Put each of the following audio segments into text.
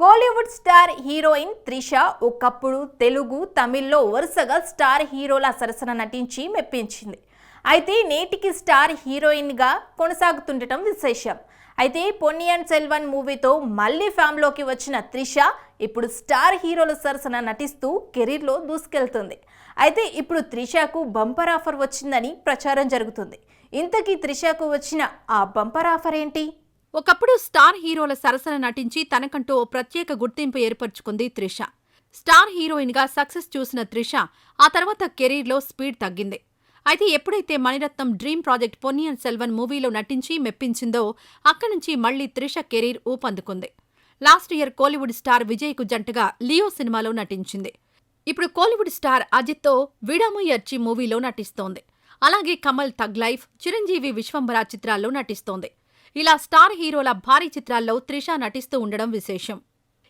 Kollywood star heroine Trisha ఒకప్పుడు తెలుగు తమిళ్ళో వరుసగా star హీరోల సరసన నటించి మెప్పించింది. అయితే నేటికి స్టార్ హీరోయిన్గా కొనసాగుతుండటం విశేషం. అయితే పొన్నియన్ సెల్వన్ మూవీతో మళ్ళీ ఫ్యామ్లోకి వచ్చిన త్రిష ఇప్పుడు స్టార్ హీరోల సరసన నటిస్తూ కెరీర్లో దూసుకెళ్తుంది. అయితే ఇప్పుడు త్రిషకు బంపర్ ఆఫర్ వచ్చిందని ప్రచారం జరుగుతుంది. ఇంతకీ త్రిషకు వచ్చిన ఆ బంపర్ ఆఫర్ ఏంటి? ఒకప్పుడు స్టార్ హీరోల సరసన నటించి తనకంటూ ఓ ప్రత్యేక గుర్తింపు ఏర్పరచుకుంది త్రిష. స్టార్ హీరోయిన్గా సక్సెస్ చూసిన త్రిష ఆ తర్వాత కెరీర్లో స్పీడ్ తగ్గింది. అయితే ఎప్పుడైతే మణిరత్నం డ్రీమ్ ప్రాజెక్ట్ పొన్నియన్ సెల్వన్ మూవీలో నటించి మెప్పించిందో అక్కడి నుంచి మళ్ళీ త్రిష కెరీర్ ఊపందుకుంది. లాస్ట్ ఇయర్ కోలీవుడ్ స్టార్ విజయ్కు జంటగా లియో సినిమాలో నటించింది. ఇప్పుడు కోలీవుడ్ స్టార్ అజిత్తో విడాముయర్చి మూవీలో నటిస్తోంది. అలాగే కమల్ తగ్ లైఫ్ చిరంజీవి విశ్వంబర చిత్రాల్లో నటిస్తోంది. ఇలా స్టార్ హీరోల భారీ చిత్రాల్లో త్రిష నటిస్తూ ఉండడం విశేషం.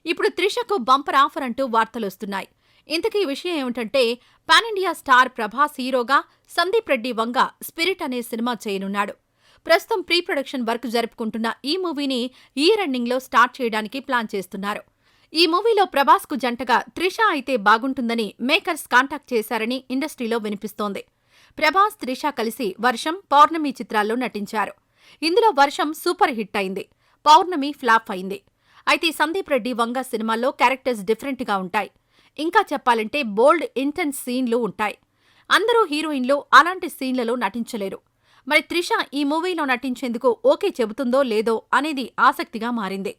ఇప్పుడు త్రిషకు బంపర్ ఆఫర్ అంటూ వార్తలొస్తున్నాయి. ఇంతకీ విషయం ఏమిటంటే పాన్ ఇండియా స్టార్ ప్రభాస్ హీరోగా సందీప్ రెడ్డి వంగ స్పిరిట్ అనే సినిమా చేయనున్నాడు. ప్రస్తుతం ప్రీ ప్రొడక్షన్ వర్క్ జరుపుకుంటున్న ఈ మూవీని ఈ రన్నింగ్లో స్టార్ట్ చేయడానికి ప్లాన్ చేస్తున్నారు. ఈ మూవీలో ప్రభాస్కు జంటగా త్రిష అయితే బాగుంటుందని మేకర్స్ కాంటాక్ట్ చేశారని ఇండస్ట్రీలో వినిపిస్తోంది. ప్రభాస్ త్రిష కలిసి వర్షం పౌర్ణమి చిత్రాల్లో నటించారు. ఇందులో వర్షం సూపర్ హిట్ అయింది. పౌర్ణమి ఫ్లాప్ అయింది. అయితే సందీప్ రెడ్డి వంగ సినిమాల్లో క్యారెక్టర్స్ డిఫరెంట్గా ఉంటాయి. ఇంకా చెప్పాలంటే బోల్డ్ ఇంటెన్స్ సీన్లు ఉంటాయి. అందరూ హీరోయిన్లు అలాంటి సీన్లలో నటించలేరు. మరి త్రిష ఈ మూవీలో నటించేందుకు ఓకే చెబుతుందో లేదో అనేది ఆసక్తిగా మారింది.